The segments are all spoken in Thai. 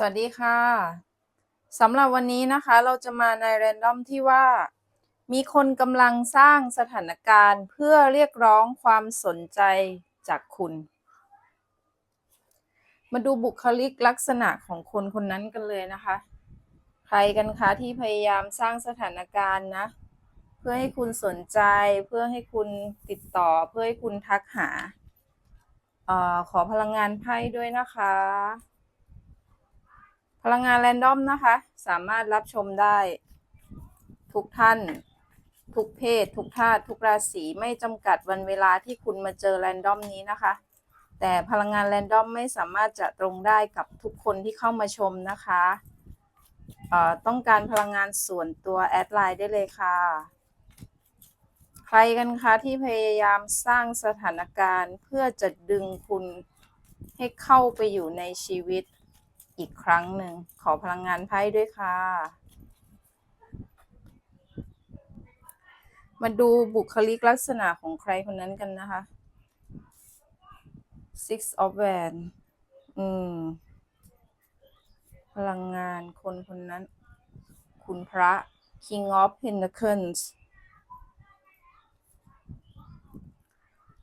สวัสดีค่ะสำหรับวันนี้นะคะเราจะมาในแรนดอมที่ว่า มีคนกำลังสร้างสถานการณ์เพื่อเรียกร้องความสนใจจากคุณ มาดูบุคลิกลักษณะของคนคนนั้นกันเลยนะคะ ใครกันคะที่พยายามสร้างสถานการณ์นะ เพื่อให้คุณสนใจ เพื่อให้คุณติดต่อ เพื่อให้คุณทักหาออขอพลังงานไพ่ด้วยนะคะ พลังงานแรนดอมนะคะ สามารถรับชมได้ ทุกท่าน ทุกเพศ ทุกธาตุทุกราศีไม่จำกัดวันเวลาที่คุณมาเจอแรนดอมนี้นะคะ แต่พลังงานแรนดอมไม่สามารถจะตรงได้กับทุกคนที่เข้ามาชมนะคะต้องการพลังงานส่วนตัวแอดไลน์ได้เลยค่ะ ใครกันคะที่พยายามสร้างสถานการณ์เพื่อจะดึงคุณให้เข้าไปอยู่ในชีวิต อีกครั้งหนึ่ง ขอพลังงานไพ่ด้วยค่ะ มาดูบุคลิกลักษณะของใครคนนั้นกันนะคะ six of wands อืม พลังงานคนคนนั้น คุณพระ king of pentacles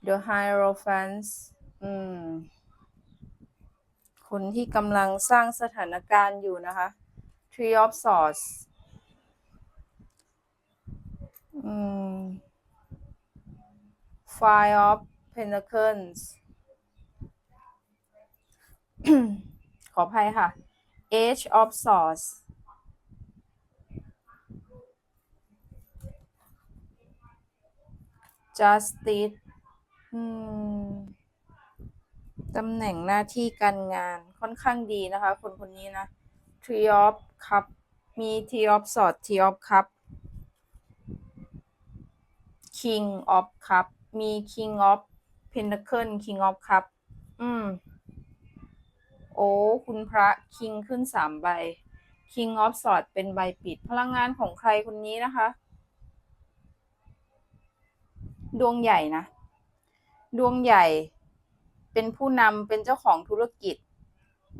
the hierophant อืม คนที่กำลังสร้างสถานการณ์อยู่นะคะ Three of Swords อืม Five of Pentacles ขออภัยค่ะ Age of Swords Justice อืม ตำแหน่งหน้าที่การงานค่อนข้างดีนะคะ คนคนนี้นะ Three of Cup มี Three of Swords Three of Cup King of Cup มี King of Pentacle King of Cup อืม โอ้คุณพระ King ขึ้นสามใบ King of Swords เป็นใบปิดพลังงานของใครคนนี้นะคะ ดวงใหญ่นะ ดวงใหญ่ เป็นผู้นำเป็นเจ้าของธุรกิจ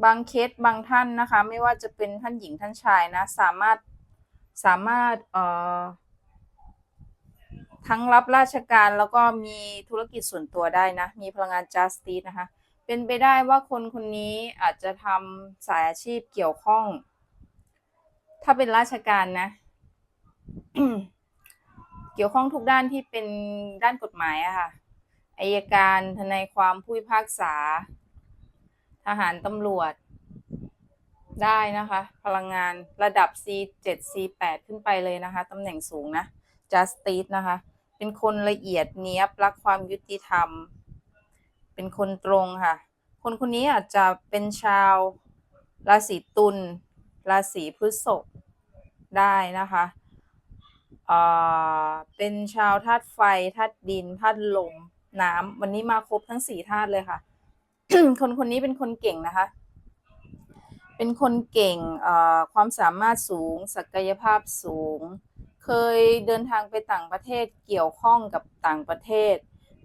บางเคสบางท่านนะคะ ไม่ว่าจะเป็นท่านหญิงท่านชายนะ สามารถสามารถเอ่อทั้งรับราชการแล้วก็มีธุรกิจส่วนตัวได้นะ มีพลังงาน justice นะคะ เป็นไปได้ว่าคนคนนี้อาจจะทำสายอาชีพเกี่ยวข้อง ถ้าเป็นราชการนะ เกี่ยวข้องทุกด้านที่เป็นด้านกฎหมายอะค่ะ อายการทนายความผู้พิพากษา ทหารตำรวจ ได้นะคะ พลังงานระดับ C7 C8 ขึ้นไปเลยนะคะตำแหน่งสูงนะ Justice นะคะ เป็นคนละเอียดเนี้ยบรักความยุติธรรม เป็นคนตรงค่ะ คนคนนี้อาจจะเป็นชาวราศีตุลราศีพฤษภได้นะคะเเป็นชาวธาตุไฟธาตุดินธาตุลม น้ำวันนี้มาครบทั้งสี่ธาตุเลยค่ะ คนคนนี้เป็นคนเก่งนะคะ เป็นคนเก่งเอ่อความสามารถสูง ศักยภาพสูง เคยเดินทางไปต่างประเทศเกี่ยวข้องกับต่างประเทศ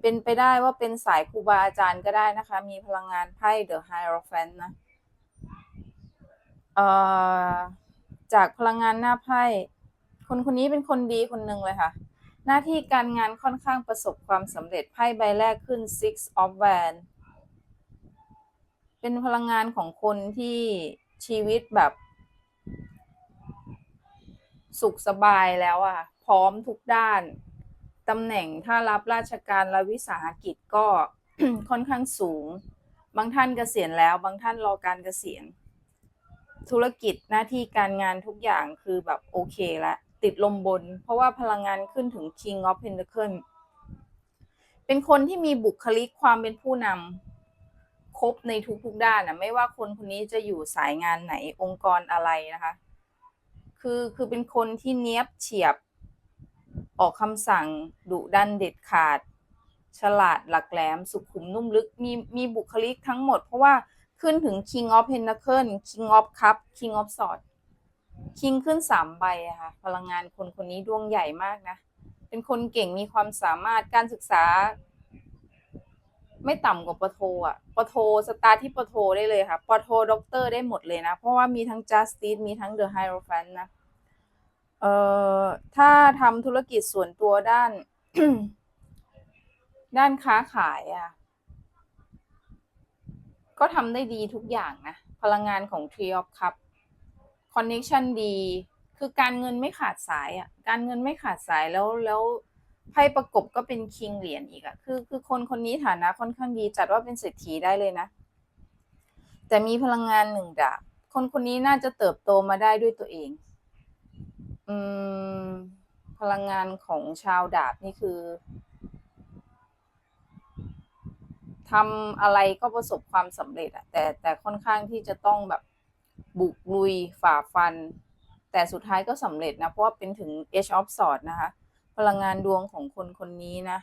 เป็นไปได้ว่าเป็นสายครูบาอาจารย์ก็ได้นะคะ มีพลังงานไพ่ The Hierophant นะเอ่อจากพลังงานหน้าไพ่คนคนนี้เป็นคนดีคนหนึ่งเลยค่ะ หน้าที่การงานค่อนข้างประสบความสำเร็จไพ่ใบแรกขึ้น Six of Wands เป็นพลังงานของคนที่ชีวิตแบบ สุขสบายแล้วอะ่ะ พร้อมทุกด้านตำแหน่งถ้ารับราชการและวิสาหกิจก็ค่อนข้างสูง บางท่านเกษียณแล้ว บางท่านรอการเกษียณ ธุรกิจหน้าที่การงานทุกอย่างคือแบบโอเคแล้ว ติดลมบน เพราะว่าพลังงานขึ้นถึง King of pentacle เป็นคนที่มีบุคลิกความเป็นผู้นำครบในทุกๆด้านนะไม่ว่าคนคนนี้จะอยู่สายงานไหนองค์กรอะไรนะคะ คือคือเป็นคนที่เนี้ยบเฉียบออกคำสั่งดุดันเด็ดขาด ฉลาดหลักแหลมสุขุมนุ่มลึกมีมีบุคลิกทั้งหมด เพราะว่าขึ้นถึง King of pentacle King of Cup King of Swords King ขึ้นสามใบอะค่ะ พลังงานคนคนนี้ดวงใหญ่มากนะ เป็นคนเก่งมีความสามารถการศึกษา ไม่ต่ำกว่าปโทอะปโทสตาร์ที่ปโทได้เลยค่ะปโทด็อกเตอร์ได้หมดเลยนะ เพราะว่ามีทั้ง Justice มีทั้ง The Hierophant นะ เอ่อ ถ้าทำธุรกิจส่วนตัวด้าน ด้านค้าขายอะก็ทำได้ดีทุกอย่างนะ พลังงานของ Tree of Cup Connection ดี คือการเงินไม่ขาดสายอะ การเงินไม่ขาดสายแล้วแล้วไพ่ประกบก็เป็นคิงเหรียญอีกอะคือคือคนคนนี้ฐานะค่อนข้างดีจัดว่าเป็นเศรษฐีได้เลยนะ แต่มีพลังงานหนึ่งดาบ คนคนนี้น่าจะเติบโตมาได้ด้วยตัวเอง อืม พลังงานของชาวดาบนี่คือทำอะไรก็ประสบความสำเร็จอะแต่แต่ค่อนข้างที่จะต้องแบบ บุกลุยฝ่าฟัน แต่สุดท้ายก็สำเร็จนะ เพราะว่าเป็นถึง Age of Swords นะคะ พลังงานดวงของคนคนนี้นะ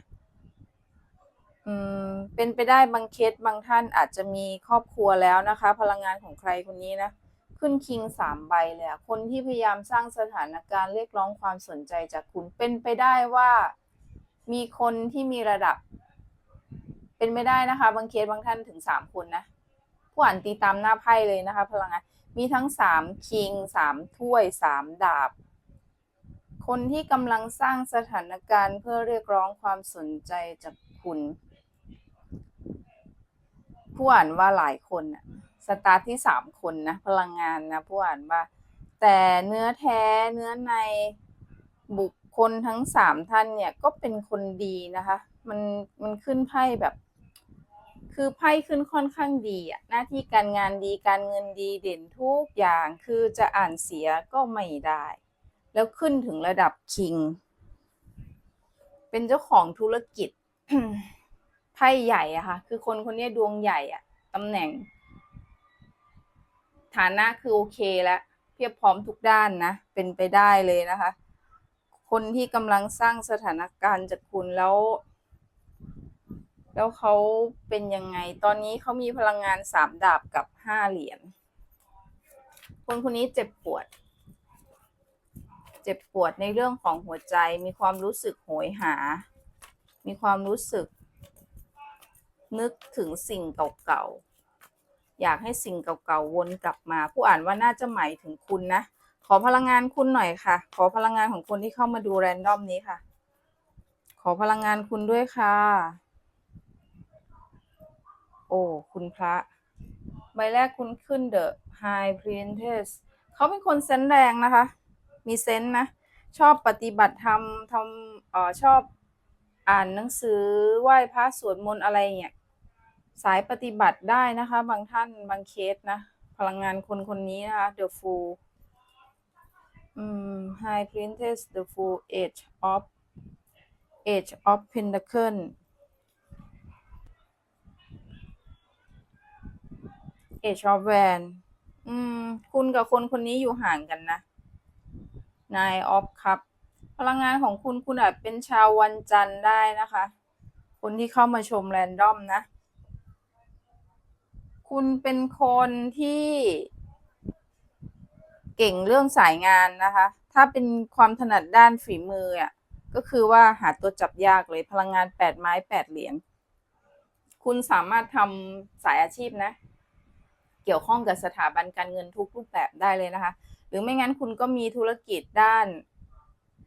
อืมเป็นไปได้บางเคสบางท่านอาจจะมีครอบครัวแล้วนะคะ พลังงานของใครคนนี้นะขึ้นคิงสามใบเลยอะคนที่พยายามสร้างสถานการณ์เรียกร้องความสนใจจากคุณเป็นไปได้ว่ามีคนที่มีระดับ เป็นไม่ได้นะคะ บางเคสบางท่านถึงสามคนนะผู้อ่านตีตามหน้าไพ่เลยนะคะ พลังงาน มีทั้งสามคิงสามถ้วยสามดาบ คนที่กำลังสร้างสถานการณ์เพื่อเรียกร้องความสนใจจากคุณผู้อ่านว่าหลายคนน่ะสตาร์ทที่สามคนนะพลังงานนะผู้อ่านว่า แต่เนื้อแท้เนื้อในบุคคลทั้งสามท่านเนี่ยก็เป็นคนดีนะคะ มันมันขึ้นไพ่แบบ คือไพ่ขึ้นค่อนข้างดีอะหน้าที่การงานดีการเงินดีเด่นทุกอย่าง คือจะอ่านเสียก็ไม่ได้ แล้วขึ้นถึงระดับคิง เป็นเจ้าของธุรกิจไพ่ใหญ่อะค่ะ คือคนคนนี้ดวงใหญ่อะตำแหน่ง ฐานะคือโอเคแล้วเพียบพร้อมทุกด้านนะ เป็นไปได้เลยนะคะ คนที่กำลังสร้างสถานการณ์จากคุณแล้ว แล้วเขาเป็นยังไง ตอนนี้เขามีพลังงานสามดาบกับห้าเหรียญ คนคนนี้เจ็บปวด เจ็บปวดในเรื่องของหัวใจ มีความรู้สึกโหยหา มีความรู้สึก นึกถึงสิ่งเก่าๆ อยากให้สิ่งเก่าๆ วนกลับมา ผู้อ่านว่าน่าจะหมายถึงคุณนะ ขอพลังงานคุณหน่อยค่ะ ขอพลังงานของคนที่เข้ามาดูแรนดอมนี้ค่ะ ขอพลังงานคุณด้วยค่ะ โอ้ คุณพระใบแรกคุณขึ้น The High Priestess เขาเป็นคนเซนแรงนะคะ มีเซนนะ ชอบปฏิบัติธรรมทำเอ่อชอบอ่านหนังสือไหว้พระสวดมนต์อะไรเนี่ยสายปฏิบัติได้นะคะ บางท่านบางเคสนะ พลังงานคนคนนี้นะคะ The Fool อืม High Priestess The Fool Age of Age of Pentacle Age of Van อืม คุณกับคนคนนี้อยู่ห่างกันนะ Nine of Cup พลังงานของคุณคุณอาจเป็นชาววันจันทร์ได้นะคะ คนที่เข้ามาชมแรนดอมนะ คุณเป็นคนที่เก่งเรื่องสายงานนะคะ ถ้าเป็นความถนัดด้านฝีมืออะ ก็คือว่าหาตัวจับยากเลย พลังงานแปดไม้แปดเหรียญ คุณสามารถทำสายอาชีพนะ เกี่ยวข้องกับสถาบันการเงินทุกรูปแบบได้เลยนะคะ หรือไม่งั้นคุณก็มีธุรกิจด้าน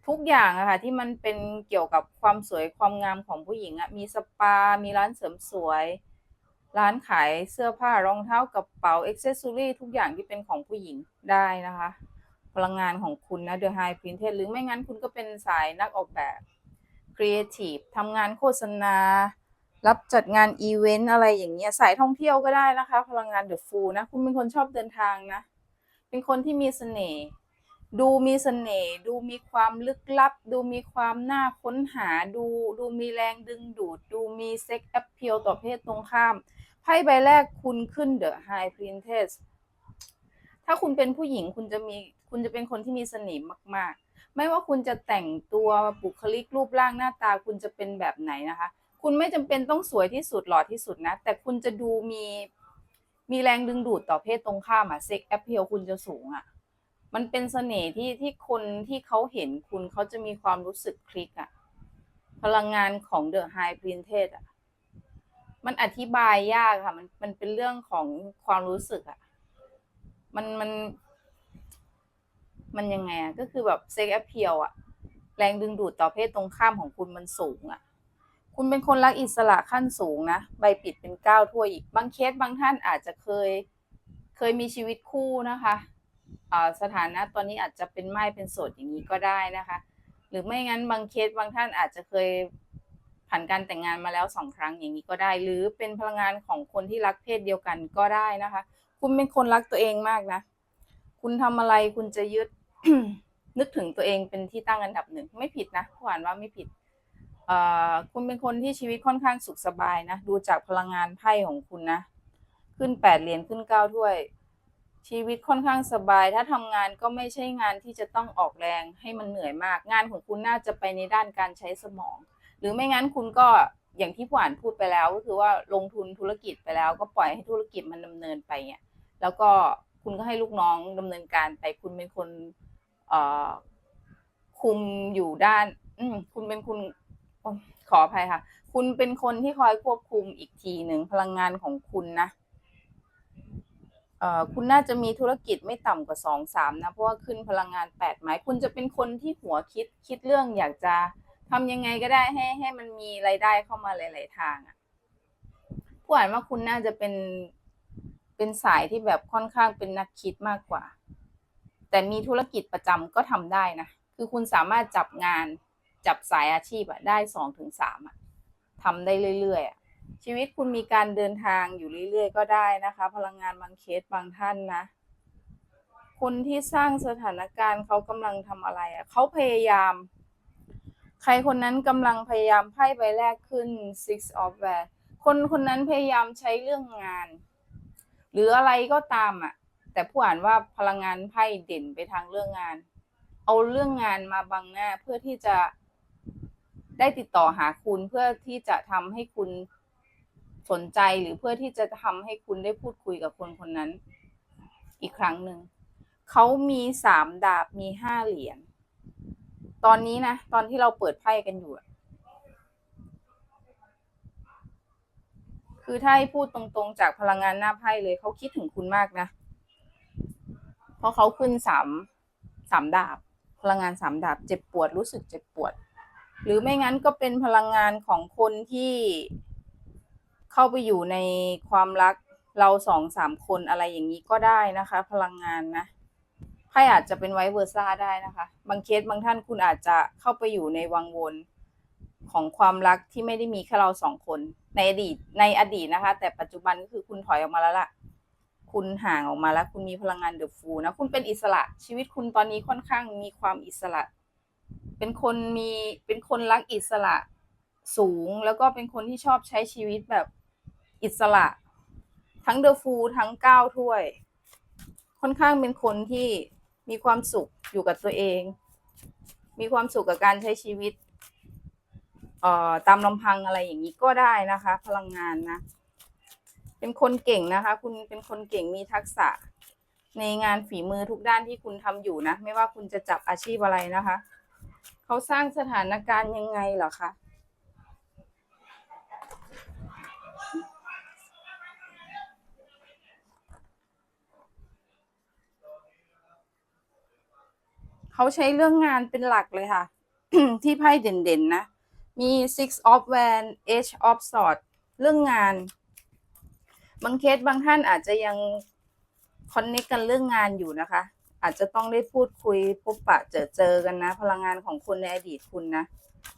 ทุกอย่างอะค่ะที่มันเป็นเกี่ยวกับความสวยความงามของผู้หญิงอะมีสปา มีร้านเสริมสวย ร้านขายเสื้อผ้ารองเท้ากระเป๋าอ็อกเซสซอรี่ทุกอย่างที่เป็นของผู้หญิงได้นะคะ พลังงานของคุณนะ The High Priestess หรือไม่งั้นคุณก็เป็นสายนักออกแบบ Creative ทำงานโฆษณา รับจัดงานอีเวนต์อะไรอย่างเงี้ยสายท่องเที่ยวก็ได้นะคะ พลังงาน The Fool นะ คุณเป็นคนชอบเดินทางนะ เป็นคนที่มีเสน่ห์ดูมีเสน่ห์ดูมีความลึกลับ ดูมีความน่าค้นหาดูดูมีแรงดึงดูด ดูมีเซ็กแอปเพียลต่อเพศตรงข้ามไพ่ใบแรกคุณขึ้น The High Priestess ถ้าคุณเป็นผู้หญิงคุณจะมีคุณจะเป็นคนที่มีเสน่ห์มาก ๆ ไม่ว่าคุณจะแต่งตัวบุคลิกรูปร่างหน้าตาคุณจะเป็นแบบไหนนะคะ คุณไม่จำเป็นต้องสวยที่สุดหล่อที่สุดนะ แต่คุณจะดูมีมีแรงดึงดูดต่อเพศตรงข้ามอะเซ็กแอปเพียลคุณจะสูงอะมันเป็นเสน่ห์ที่ที่คนที่เขาเห็นคุณเขาจะมีความรู้สึกคลิกอะพลังงานของ The High Priestess อะมันอธิบายยากค่ะ มันมันเป็นเรื่องของความรู้สึกอะมันมัน มันยังไงอะก็คือแบบเซ็กแอพเพียลอะแรงดึงดูดต่อเพศตรงข้ามของคุณมันสูงอะ คุณเป็นคนรักอิสระขั้นสูงนะ ใบปิดเป็นเก้าถ้วยอีก บางเคสบางท่านอาจจะเคย เคยมีชีวิตคู่นะคะสถานะตอนนี้อาจจะเป็นไม่เป็นโสดอย่างนี้ก็ได้นะคะ หรือไม่งั้นบางเคสบางท่านอาจจะเคยผ่านการแต่งงานมาแล้วสองครั้งอย่างนี้ก็ได้ หรือเป็นพลังงานของคนที่รักเพศเดียวกันก็ได้นะคะ คุณเป็นคนรักตัวเองมากนะ คุณทำอะไรคุณจะยึดนึกถึงตัวเองเป็นที่ตั้งอันดับหนึ่งไม่ผิดนะผู้อ่านว่าไม่ผิด คุณเป็นคนที่ชีวิตค่อนข้างสุขสบายนะ ดูจากพลังงานไพ่ของคุณนะ ขึ้นแปดเหรียญขึ้นเก้าถ้วย ชีวิตค่อนข้างสบาย ถ้าทำงานก็ไม่ใช่งานที่จะต้องออกแรงให้มันเหนื่อยมาก งานของคุณน่าจะไปในด้านการใช้สมอง หรือไม่งั้นคุณก็อย่างที่ผู้อ่านพูดไปแล้ว ก็คือว่าลงทุนธุรกิจไปแล้ว ก็ปล่อยให้ธุรกิจมันดำเนินไปเนี่ยแล้วก็คุณก็ให้ลูกน้องดำเนินการไป คุณเป็นคนคุมอยู่ด้าน อืคุณเป็นคุณ ขออภัยค่ะ คุณเป็นคนที่คอยควบคุมอีกทีหนึ่งพลังงานของคุณนะเอ่อคุณน่าจะมีธุรกิจไม่ต่ำกว่าสองสามนะ เพราะว่าขึ้นพลังงานแปดไม้คุณจะเป็นคนที่หัวคิดคิดเรื่องอยากจะทำยังไงก็ได้ให้ให้มันมีรายได้เข้ามาหลาย ๆ ทางอะ่ะผู้อ่านว่าคุณน่าจะเป็นเป็นสายที่แบบค่อนข้างเป็นนักคิดมากกว่า แต่มีธุรกิจประจำก็ทำได้นะ คือคุณสามารถจับงาน จับสายอาชีพอะได้สองถึงสามอะทำได้เรื่อยๆอะชีวิตคุณมีการเดินทางอยู่เรื่อยๆ ก็ได้นะคะ พลังงานบางเคสบางท่านนะคนที่สร้างสถานการณ์เขากำลังทำอะไรอะเขาพยายาม ใครคนนั้นกำลังพยายามไพ่ใบแรกขึ้น six of w a n d คนคนนั้นพยายามใช้เรื่องงาน หรืออะไรก็ตามอะแต่ผู้อ่านว่าพลังงานไพ่เด่นไปทางเรื่องงาน เอาเรื่องงานมาบังหน้าเพื่อที่จะ ได้ติดต่อหาคุณเพื่อที่จะทำให้คุณสนใจหรือเพื่อที่จะทำให้คุณได้พูดคุยกับคนคนนั้น อีกครั้งหนึ่งเขามีสามดาบมีห้าเหรียญตอนนี้นะตอนที่เราเปิดไพ่กันอยู่คือถ้าให้พูดตรงๆ จากพลังงานหน้าไพ่เลยเขาคิดถึงคุณมากนะ เพราะเขาขึ้นสามสามดาบ พลังงานสามดาบ เจ็บปวดรู้สึกเจ็บปวด หรือไม่งั้นก็เป็นพลังงานของคนที่เข้าไปอยู่ในความรักเราสองสามคนอะไรอย่างนี้ก็ได้นะคะ พลังงานนะไพ่อาจจะเป็นไวเวอร์ซ่าได้นะคะ บางเคสบางท่านคุณอาจจะเข้าไปอยู่ในวังวนของความรักที่ไม่ได้มีแค่เราสองคนในอดีตในอดีตนะคะ แต่ปัจจุบันก็คือคุณถอยออกมาแล้วล่ะ คุณห่างออกมาแล้ว คุณมีพลังงานเดือะฟูนะ คุณเป็นอิสระชีวิตคุณตอนนี้ค่อนข้างมีความอิสระ เป็นคนมีเป็นคนรักอิสระสูง แล้วก็เป็นคนที่ชอบใช้ชีวิตแบบอิสระ ทั้งเดอะฟูทั้งก้าวถ้วย ค่อนข้างเป็นคนที่มีความสุขอยู่กับตัวเอง มีความสุขกับการใช้ชีวิตเอ่อตามลำพังอะไรอย่างนี้ก็ได้นะคะ พลังงานนะ เป็นคนเก่งนะคะ คุณเป็นคนเก่งมีทักษะ ในงานฝีมือทุกด้านที่คุณทำอยู่นะ ไม่ว่าคุณจะจับอาชีพอะไรนะคะ เขาสร้างสถานการณ์ยังไงเหรอคะเขาใช้เรื่องงานเป็นหลักเลยค่ะ ที่ไพ่เด่นๆนะ มี six of w a n d age of swords เรื่องงาน บางเคสบางท่านอาจจะยังคอนเนคกันเรื่องงานอยู่นะคะ อาจจะต้องได้พูดคุยพบปะเจอเจอกันนะ พลังงานของคนในอดีตคุณนะ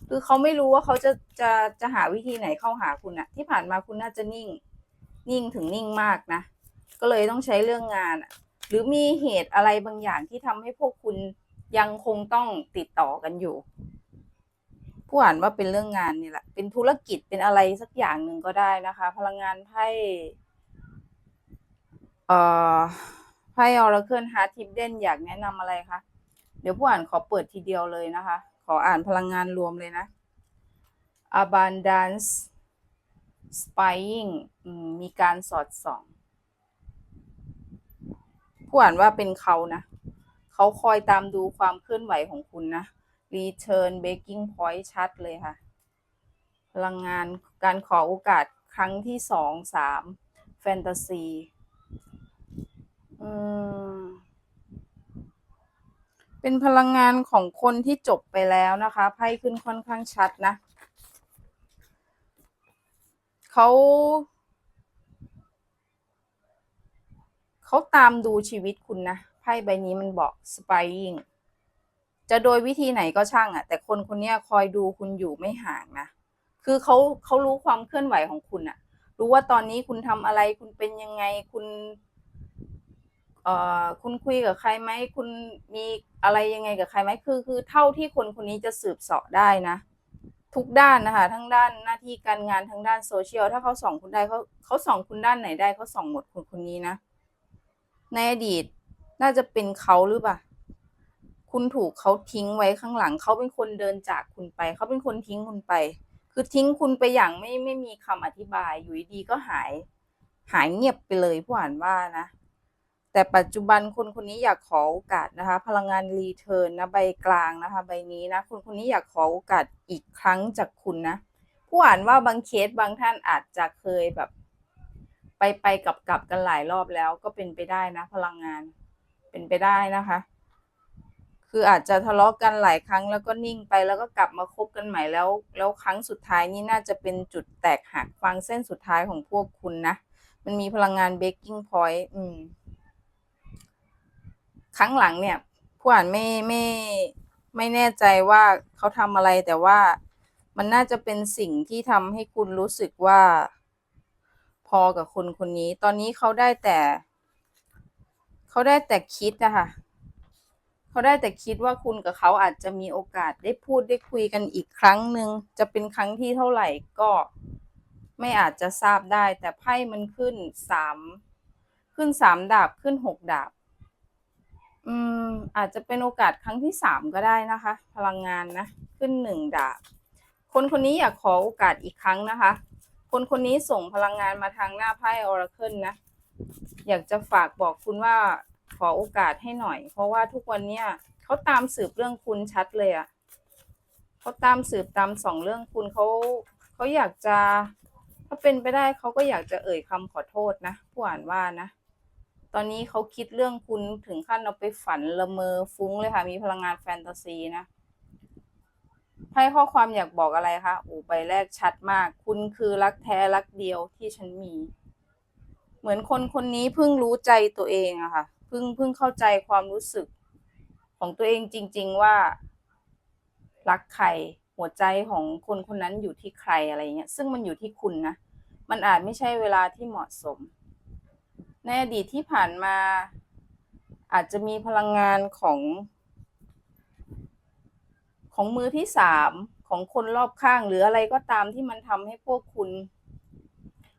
คือเขาไม่รู้ว่าเขาจะจะจะหาวิธีไหนเข้าหาคุณอะที่ผ่านมาคุณน่าจะนิ่ง นิ่งถึงนิ่งมากนะ ก็เลยต้องใช้เรื่องงานหรือมีเหตุอะไรบางอย่างที่ทำให้พวกคุณยังคงต้องติดต่อกันอยู่ ผู้อ่านว่าเป็นเรื่องงานนี่แหละ เป็นธุรกิจเป็นอะไรสักอย่างหนึ่งก็ได้นะคะ พลังงานไพ่เอ่อ ไพ่ออร์เคิลฮาร์ทิปเด่นอยากแนะนำอะไรคะ เดี๋ยวผู้อ่านขอเปิดทีเดียวเลยนะคะ ขออ่านพลังงานรวมเลยนะ abundance spying มีการสอดส่อง ผู้อ่านว่าเป็นเขานะ เขาคอยตามดูความเคลื่อนไหวของคุณนะ return breaking point ชัดเลยค่ะ พลังงานการขอโอกาสครั้งที่สองสามแฟนตาซี เป็นพลังงานของคนที่จบไปแล้วนะคะไพ่ขึ้นค่อนข้างชัดนะเขาเขาตามดูชีวิตคุณนะไพ่ใบนี้มันบอก spying จะโดยวิธีไหนก็ช่างอะ่ะ แต่คนคนนี้คอยดูคุณอยู่ไม่ห่างนะคือเขาเขารู้ความเคลื่อนไหวของคุณอะ่ะ รู้ว่าตอนนี้คุณทำอะไรคุณเป็นยังไงคุณ เอ่อคุณคุยกับใครไหมคุณมีอะไรยังไงกับใครไหมคือคือเท่าที่คนคนนี้จะสืบเสาะได้นะ ทุกด้านนะคะทั้งด้านหน้าที่การงานทั้งด้านโซเชียลถ้าเขาส่องคุณได้เขาเขาส่องคุณด้านไหนได้เขาส่องหมดคนคนนี้นะ ในอดีตน่าจะเป็นเขาหรือเปล่าคุณถูกเขาทิ้งไว้ข้างหลัง เขาเป็นคนเดินจากคุณไป เขาเป็นคนทิ้งคุณไป คือทิ้งคุณไปอย่างไม่ไม่มีคำอธิบาย อยู่ดีก็หาย หายเงียบไปเลยผู้อ่านว่านะ แต่ปัจจุบันคนคนนี้อยากขอโอกาสนะคะ พลังงานรีเทิร์นนะใบกลางนะคะ ใบนี้นะคนคนนี้อยากขอโอกาสอีกครั้งจากคุณนะผู้อ่านว่าบางเคสบางท่านอาจจะเคยแบบ ไปไปกลับกลับกันหลายรอบแล้วก็เป็นไปได้นะ พลังงานเป็นไปได้นะคะ คืออาจจะทะเลาะกันหลายครั้งแล้วก็นิ่งไปแล้วก็กลับมาคบกันใหม่แล้ว แล้วครั้งสุดท้ายนี่น่าจะเป็นจุดแตกหักฟังเส้นสุดท้ายของพวกคุณนะมันมีพลังงาน breaking point อืม ครั้งหลังเนี่ยผู้อ่านไม่ไม่ไม่แน่ใจว่าเขาทำอะไรแต่ว่ามันน่าจะเป็นสิ่งที่ทำให้คุณรู้สึกว่า พอกับคนคนนี้ ตอนนี้เขาได้แต่เขาได้แต่คิดนะคะเขาได้แต่คิดว่าคุณกับเขาอาจจะมีโอกาสได้พูดได้คุยกันอีกครั้งหนึ่งจะเป็นครั้งที่เท่าไหร่ก็ไม่อาจจะทราบได้ แต่ไพ่มันขึ้นสามขึ้นสามดาบขึ้นหกดาบ อืมอาจจะเป็นโอกาสครั้งที่สามก็ได้นะคะ พลังงานนะ ขึ้นหนึ่งดาบ คนคนนี้อยากขอโอกาสอีกครั้งนะคะ คนคนนี้ส่งพลังงานมาทางหน้าไพ่ออราเคิลนะ อยากจะฝากบอกคุณว่าขอโอกาสให้หน่อย เพราะว่าทุกวันเนี้ยเขาตามสืบเรื่องคุณชัดเลยอะเขาตามสืบตามสองเรื่องคุณเขาเขาอยากจะ ถ้าเป็นไปได้เขาก็อยากจะเอ่ยคำขอโทษนะผู้อ่านว่านะ ตอนนี้เขาคิดเรื่องคุณถึงขั้นเอาไปฝันละเมอฟุ้งเลยค่ะ มีพลังงานแฟนตาซีนะไพ่ข้อความอยากบอกอะไรคะโอ้ใบแรกชัดมาก คุณคือรักแท้รักเดียวที่ฉันมี เหมือนคนคนนี้เพิ่งรู้ใจตัวเองอะค่ะเพิ่งเพิ่งเข้าใจความรู้สึก ของตัวเองจริง ๆว่า รักใครหัวใจของคนคนนั้นอยู่ที่ใครอะไรเงี้ย ซึ่งมันอยู่ที่คุณนะ มันอาจไม่ใช่เวลาที่เหมาะสม ในอดีตที่ผ่านมา อาจจะมีพลังงานของ ของมือที่สามของคนรอบข้างหรืออะไรก็ตามที่มันทำให้พวกคุณ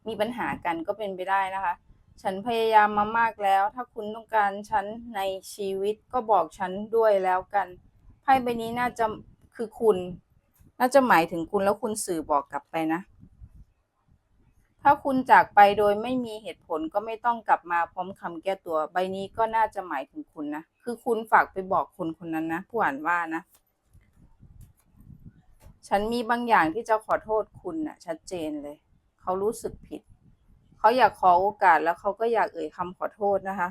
มีปัญหากันก็เป็นไปได้นะคะ ฉันพยายามมามากแล้ว ถ้าคุณต้องการฉันในชีวิตก็บอกฉันด้วยแล้วกันไพ่ใบนี้น่าจะคือคุณ น่าจะหมายถึงคุณแล้วคุณสื่อบอกกลับไปนะ ถ้าคุณจากไปโดยไม่มีเหตุผลก็ไม่ต้องกลับมาพร้อมคำแก้ตัว ใบนี้ก็น่าจะหมายถึงคุณนะ คือคุณฝากไปบอกคนคนนั้นนะผู้อ่านว่านะ ฉันมีบางอย่างที่จะขอโทษคุณนะ่ะชัดเจนเลย เขารู้สึกผิด เขาอยากขอโอกาสแล้วเขาก็อยากเอ่ยคำขอโทษนะคะ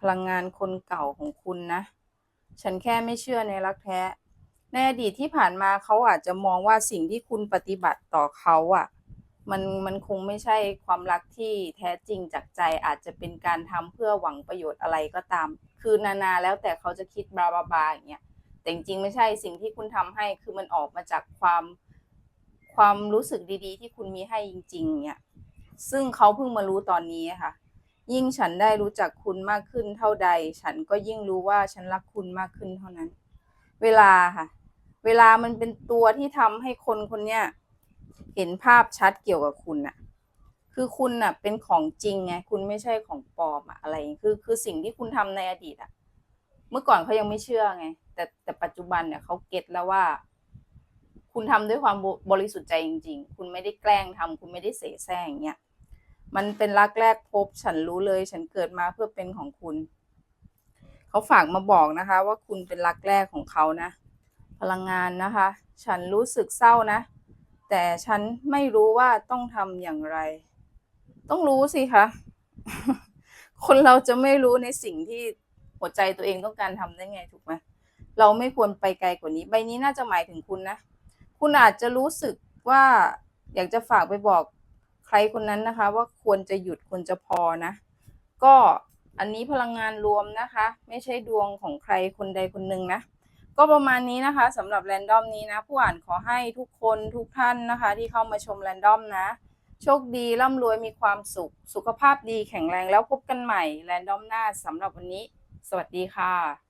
พลังงานคนเก่าของคุณนะ ฉันแค่ไม่เชื่อในรักแท้ ในอดีตที่ผ่านมาเขาอาจจะมองว่าสิ่งที่คุณปฏิบัติต่อเขาอะ่ะ มันมันคงไม่ใช่ความรักที่แท้จริงจากใจอาจจะเป็นการทำเพื่อหวังประโยชน์อะไรก็ตาม คือนานาแล้วแต่เขาจะคิดบลาบลาบาอย่างเงี้ยแต่จริงๆไม่ใช่สิ่งที่คุณทำให้คือมันออกมาจากความความรู้สึกดีๆ ที่คุณมีให้จริง ๆ เนี่ย ซึ่งเขาเพิ่งมารู้ตอนนี้ค่ะ ยิ่งฉันได้รู้จักคุณมากขึ้นเท่าใด ฉันก็ยิ่งรู้ว่าฉันรักคุณมากขึ้นเท่านั้น เวลาค่ะ เวลามันเป็นตัวที่ทำให้คนคนเนี้ย เห็นภาพชัดเกี่ยวกับคุณน่ะคือคุณน่ะเป็นของจริงไงคุณไม่ใช่ของปลอมอะอะไรคือคือสิ่งที่คุณทำในอดีตอะเมื่อก่อนเขายังไม่เชื่อไง แต่แต่ปัจจุบันเนี่ยเขาเก็ตแล้วว่า คุณทำด้วยความบริสุทธิ์ใจจริง ๆ คุณไม่ได้แกล้งทำคุณไม่ได้เสแสร้งอย่างเงี้ยมันเป็นรักแรกพบฉันรู้เลย ฉันเกิดมาเพื่อเป็นของคุณ เขาฝากมาบอกนะคะ ว่าคุณเป็นรักแรกของเขานะ พลังงานนะคะ ฉันรู้สึกเศร้านะ แต่ฉันไม่รู้ว่าต้องทำอย่างไร ต้องรู้สิคะ คนเราจะไม่รู้ในสิ่งที่หัวใจตัวเองต้องการทำได้ไงถูกไหมเราไม่ควรไปไกลกว่านี้ ใบนี้น่าจะหมายถึงคุณนะ คุณอาจจะรู้สึกว่าอยากจะฝากไปบอกใครคนนั้นนะคะ ว่าควรจะหยุดควรจะพอนะ ก็อันนี้พลังงานรวมนะคะ ไม่ใช่ดวงของใครคนใดคนหนึ่งนะ ก็ประมาณนี้นะคะสำหรับแรนดอมนี้นะ ผู้อ่านขอให้ทุกคนทุกท่านนะคะ ที่เข้ามาชมแรนดอมนะ โชคดีร่ำรวยมีความสุข สุขภาพดีแข็งแรงแล้วพบกันใหม่แรนดอมหน้าสำหรับวันนี้ สวัสดีค่ะ